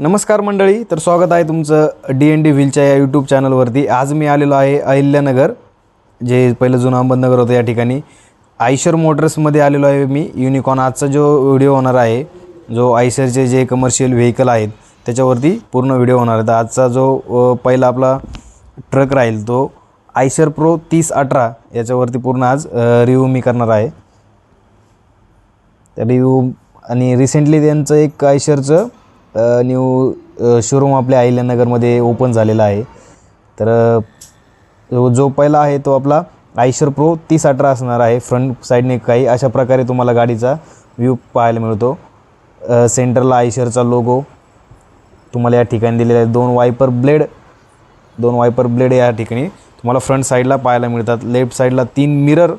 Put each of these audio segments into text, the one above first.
नमस्कार मंडळी तर स्वागत आहे तुमचं डी एन डी व्हीलच्या या यूट्यूब चॅनलवरती आज मी आलेलो आहे अहिल्यानगर जे पहिलं जुनं अहमदनगर होतं या ठिकाणी. आयशर मोटर्समध्ये आलेलो आहे मी युनिकॉन आजचा जो व्हिडिओ होणार आहे जो आयशरचे जे कमर्शियल व्हेकल आहेत त्याच्यावरती पूर्ण व्हिडिओ होणार आहे. तर आजचा जो पहिला आपला ट्रक राहील तो आयशर प्रो तीस अठरा याच्यावरती पूर्ण आज रिव्ह्यू मी करणार आहे. त्या रिव्ह्यू आणि रिसेंटली त्यांचं एक आयशरचं न्यू शोरूम आपल्या अहिल्यानगरमध्ये ओपन झालेला आहे. तर जो पहिला आहे तो आपला आयशर प्रो तीस अठरा असणार आहे. फ्रंट साईडने काही अशा प्रकारे तुम्हाला गाडीचा व्ह्यू पाहायला मिळतो. सेंटरला आयशरचा लोगो तुम्हाला या ठिकाणी दिलेला आहे. दोन वायपर ब्लेड दोन वायपर ब्लेड या ठिकाणी तुम्हाला फ्रंट साईडला पाहायला मिळतात. लेफ्ट साईडला तीन मिरर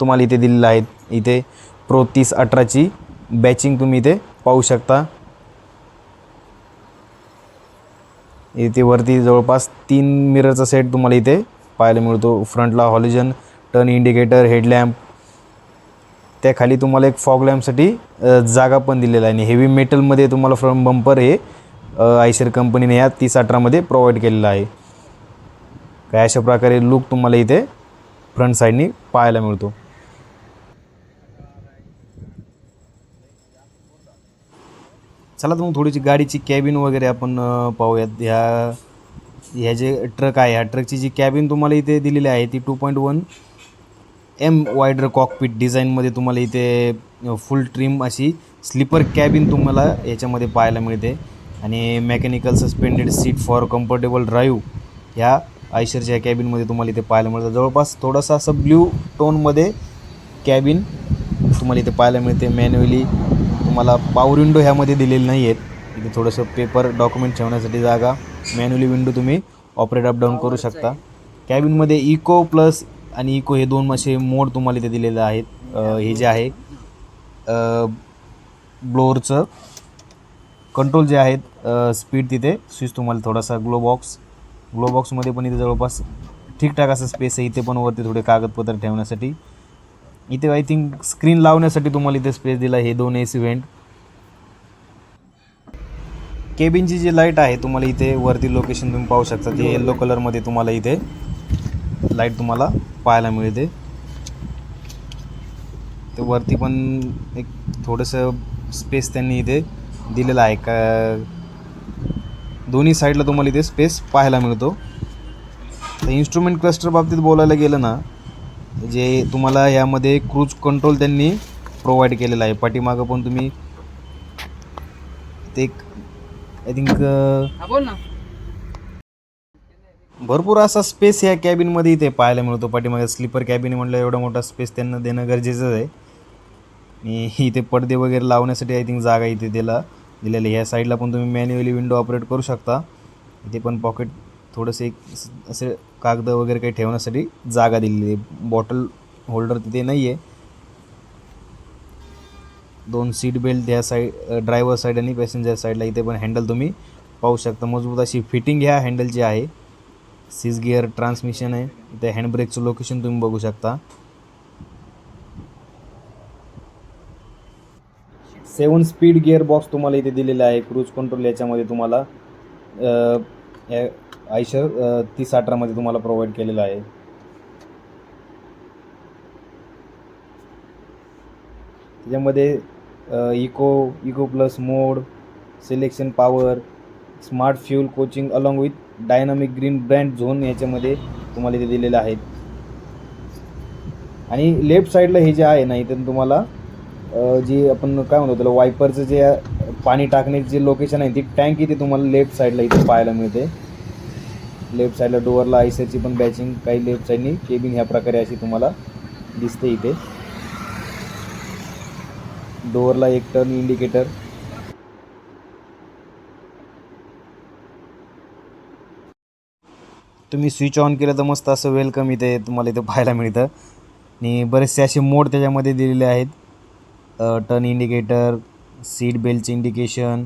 तुम्हाला इथे दिलेले आहेत. इथे प्रो तीस अठराची बॅचिंग तुम्ही इथे पाहू शकता. इथे वरती जवळपास तीन मिररचा सेट तुम्हाला इथे पाहायला मिळतो. फ्रंटला हॉलिजन टर्न इंडिकेटर हेडलॅम्प त्याखाली तुम्हाला एक फॉग लॅम्पसाठी जागा पण दिलेला आहे. आणि हेवी मेटलमध्ये तुम्हाला फ्रंट बंपर हे आयशर कंपनीने या तीस अठरामध्ये प्रोव्हाइड केलेलं आहे. काय अशा प्रकारे लुक तुम्हाला इथे फ्रंट साईडनी पाहायला मिळतो. चला तर मग थोडीशी गाडीची कॅबिन वगैरे आपण पाहूयात. ह्या ह्या जे ट्रक आहे ह्या ट्रकची जी कॅबिन तुम्हाला इथे दिलेली आहे ती two point one M wider cockpit डिझाईनमध्ये तुम्हाला इथे फुल ट्रिम अशी स्लीपर कॅबिन तुम्हाला याच्यामध्ये पाहायला मिळते. आणि mechanical suspended seat for comfortable drive ह्या आयशरच्या कॅबिनमध्ये तुम्हाला इथे पाहायला मिळतं. जवळपास थोडासा असं ब्ल्यू टोनमध्ये कॅबिन तुम्हाला इथे पाहायला मिळते मॅन्युअली मला पावर विंडो ह्यामध्ये दिलेली नाही आहेत इथे थोडंसं पेपर डॉक्युमेंट ठेवण्यासाठी जागा. मॅन्युअली विंडो तुम्ही ऑपरेट अपडाऊन करू शकता. कॅबिनमध्ये इको प्लस आणि इको हे दोन असे मोड तुम्हाला इथे दिलेले आहेत. हे जे आहे ब्लोअरचं कंट्रोल जे आहेत स्पीड तिथे. स्विच तुम्हाला थोडासा ग्लो बॉक्स ग्लो बॉक्समध्ये पण इथे जवळपास ठीकठाक असं स्पेस आहे. इथे पण वरती थोडे कागदपत्र ठेवण्यासाठी. इथे आय थिंक स्क्रीन लावण्यासाठी तुम्हाला इथे स्पेस दिला हे दोन एसी व्हेंट केबिनची जी लाइट आहे तुम्हाला इथे वरती लोकेशन तुम्ही पाहू शकता. ती येल्लो कलरमध्ये तुम्हाला इथे लाइट तुम्हाला पाहायला मिळते. ते वरती पण एक थोडंसं स्पेस त्यांनी इथे दिलेलं आहे. का दोन्ही साईडला तुम्हाला इथे स्पेस पाहायला मिळतो. तर इन्स्ट्रुमेंट क्लस्टर बाबतीत बोलायला गेलं ना जे तुम्हाला यामध्ये क्रूज कंट्रोल त्यांनी प्रोव्हाइड केलेला आहे. पाठीमागं पण तुम्ही ते आय थिंक बोल ना. भरपूर असा स्पेस या कॅबिनमध्ये इथे पाहायला मिळतो. पाठीमागे स्लीपर कॅबिन म्हटलं एवढा मोठा स्पेस त्यांना देणं गरजेचं आहे. आणि इथे पडदे वगैरे लावण्यासाठी आय थिंक जागा इथे दिला दिलेली आहे. ह्या साईडला पण तुम्ही मॅन्युअली विंडो ऑपरेट करू शकता. इथे पण पॉकेट थोडंसं एक असे कागद वगैरे काही ठेवण्यासाठी जागा दिलेली आहे. बॉटल होल्डर तिथे नाही आहे दोन सीट बेल्ट ह्या साईड ड्रायव्हर साईड आणि पॅसेंजर साईडला इथे पण हँडल तुम्ही पाहू शकता. मजबूत अशी फिटिंग ह्या हँडलची आहे. सिस गिअर ट्रान्समिशन आहे. इथे हँडब्रेकचं लोकेशन तुम्ही बघू शकता. सेवन स्पीड गिअर बॉक्स तुम्हाला इथे दिलेला आहे. क्रूज कंट्रोल याच्यामध्ये तुम्हाला आयशर तीस अठरामध्ये तुम्हाला प्रोव्हाइड केलेला आहे. त्याच्यामध्ये eco eco plus mode selection power smart fuel coaching along with dynamic green brand zone याच्यामध्ये तुम्हाला इथे दिलेलं आहेत आणि लेफ्ट साईडला हे जे आहे ना इथं तुम्हाला जे आपण काय म्हणतो त्याला वायपरचं जे पाणी टाकण्याची जे लोकेशन आहे ती टँक इथे तुम्हाला लेफ्ट साईडला इथे पाहायला मिळते. लेफ्ट साईडला डोअरला आयसरची पण बॅचिंग काही लेफ्ट साईडनी केबिन ह्या प्रकारे अशी तुम्हाला दिसते इथे. डोअरला एक टर्न इंडिकेटर. तुम्ही स्विच ऑन केलं तर मस्त असं वेलकम इथे तुम्हाला इथे पाहायला मिळतं. आणि बरेचसे असे मोड त्याच्यामध्ये दिलेले आहेत. टर्न इंडिकेटर सीट बेल्टचं इंडिकेशन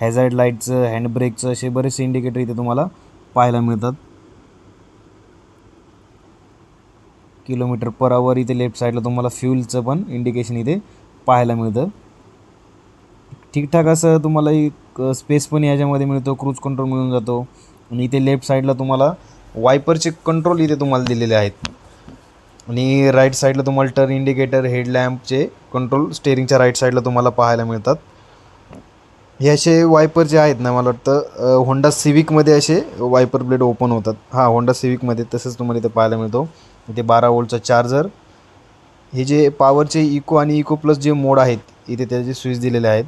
हॅझार्ड लाईटचं हँडब्रेकचं असे बरेचसे इंडिकेटर इथे तुम्हाला पाहायला मिळतात. किलोमीटर पर आवर इथे लेफ्ट साईडला तुम्हाला फ्यूलचं पण इंडिकेशन इथे पाहायला मिळतं. ठीकठाक असं तुम्हाला एक स्पेस पण याच्यामध्ये मिळतो क्रूज कंट्रोल मिळून जातो. आणि इथे लेफ्ट साईडला तुम्हाला वायपरचे कंट्रोल इथे तुम्हाला दिलेले आहेत. आणि राईट साईडला तुम्हाला टर्न इंडिकेटर हेडलॅम्पचे कंट्रोल स्टेअरिंगच्या राईट साईडला तुम्हाला पाहायला मिळतात. हे असे वायपर जे आहेत ना मला वाटतं होंडा सिविकमध्ये असे वायपर ब्लेड ओपन होतात. हां होंडा सिविकमध्ये तसंच तुम्हाला इथे पाहायला मिळतो. इथे बारा वोल्टचा चार्जर हे जे पॉवरचे इको आणि इको प्लस जे मोड आहेत इथे त्याचे स्विच दिलेले आहेत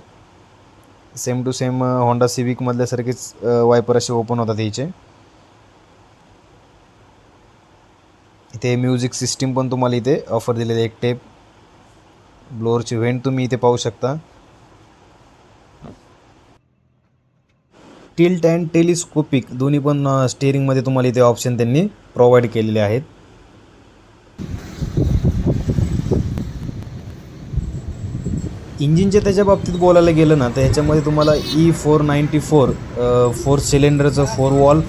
सेम टू सेम होंडा सिविकमधल्यासारखेच वायपर असे ओपन होतात याचे इथे म्युझिक सिस्टीम पण तुम्हाला इथे ऑफर दिलेली आहे एक टेप ब्लोअरची व्हेंट तुम्ही इथे पाहू शकता. टिल्ट अँड टेलिस्कोपिक दोन्ही पण स्टेअरिंगमध्ये तुम्हाला इथे ऑप्शन त्यांनी प्रोव्हाइड केलेले आहेत. इंजिनच्या त्याच्या बाबतीत बोलायला गेलं ना तर ह्याच्यामध्ये तुम्हाला E four ninety four four सिलेंडरचं फोर वॉल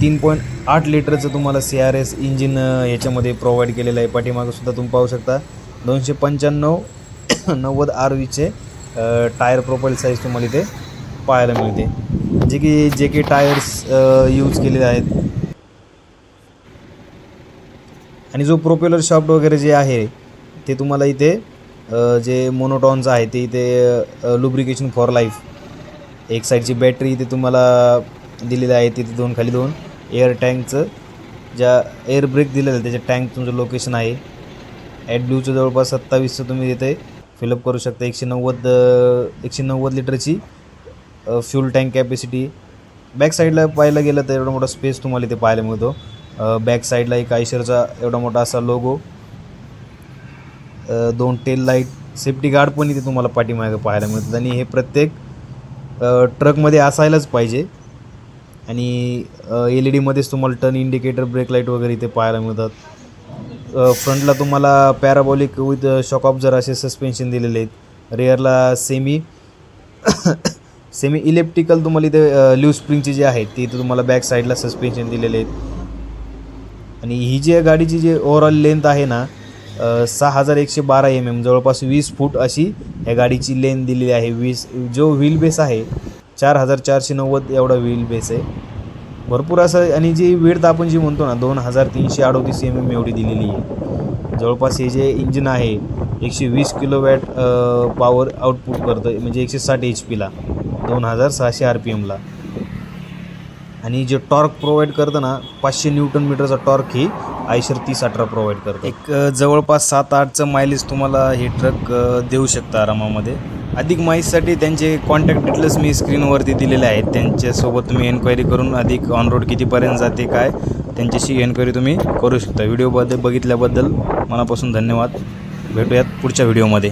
तीन पॉईंट आठ लिटरचं तुम्हाला सी आर एस इंजिन ह्याच्यामध्ये प्रोव्हाइड केलेलं आहे. पाठीमागंसुद्धा तुम्ही पाहू शकता. दोनशे पंच्याण्णव नव्वद आर व्हीचे टायर प्रोफाईल साईज तुम्हाला इथे पाहायला मिळते. जे की जे के टायर्स यूज केलेले आहेत. आणि जो प्रोपेलर शॉफ्ट वगैरे जे आहे ते तुम्हाला इथे जे मोनोटॉन्स आहे ते इथे लुब्रिकेशन फॉर लाईफ एक साईडची बॅटरी इथे तुम्हाला दिलेली आहे तिथे दोन खाली दोन. एअर टँकचं ज्या एअर ब्रेक दिलेलं त्याचे त्याच्या टँक तुमचं लोकेशन आहे. ॲट ब्ल्यूचं जवळपास सत्तावीसचं तुम्ही इथे फिलअप करू शकता. एकशे नव्वद एकशे नव्वद लिटरची फ्यूल टँक कॅपॅसिटी बॅक साईडला पाहायला गेलं तर एवढा मोठा स्पेस तुम्हाला इथे पाहायला मिळतो. बॅक साईडला एक आयशरचा एवढा मोठा असा लोगो दोन टेल लाइट सेफ्टी गार्ड पण इथे तुम्हाला पाठीमागे पाहायला मिळतात. आणि हे प्रत्येक ट्रकमध्ये असायलाच पाहिजे. आणि एल ई डीमध्येच तुम्हाला टर्न इंडिकेटर ब्रेक लाइट वगैरे इथे पाहायला मिळतात. फ्रंटला तुम्हाला पॅराबॉलिक विथ शॉक ऑब्झर असे सस्पेन्शन दिलेले आहेत. रेअरला सेमी सेमी इलेक्ट्रिकल तुम्हाला इथे ल्यू स्प्रिंगचे जे आहेत ते इथे तुम्हाला बॅक साईडला सस्पेन्शन दिलेले आहेत. आणि ही जी गाडीची जी ओव्हरऑल लेंथ आहे ना सहा हजार एकशे बारा एम एम जवळपास वीस फूट अशी या गाडीची लेन दिलेली आहे. वीस जो व्हील बेस आहे चार हजार चारशे नव्वद एवढा व्हील बेस आहे. भरपूर असं आणि जी विड्थ आपण जी म्हणतो ना दोन हजार तीनशे अडोतीस एम एम एवढी दिलेली आहे. जवळपास हे जे इंजिन आहे एकशे वीस किलो वॅट पॉवर आउटपुट करतं म्हणजे एकशे साठ एच पीला दोन हजार सहाशे आर पी एमला आणि जे टॉर्क प्रोव्हाइड करतं ना पाचशे न्यूटन मीटरचा टॉर्क ही आयशर तीस अठरा प्रोव्हाइड करतं. एक जवळपास सात आठचं मायलेज तुम्हाला हे ट्रक देऊ शकता आरामामध्ये. अधिक माहितीसाठी त्यांचे कॉन्टॅक्ट डिटेल्स मी स्क्रीनवरती दिलेले आहेत. त्यांच्यासोबत तुम्ही एन्क्वायरी करून अधिक ऑन रोड कितीपर्यंत जाते काय त्यांच्याशी एन्क्वायरी तुम्ही करू शकता. व्हिडिओबद्दल बघितल्याबद्दल मनापासून धन्यवाद. भेटूयात पुढच्या व्हिडिओमध्ये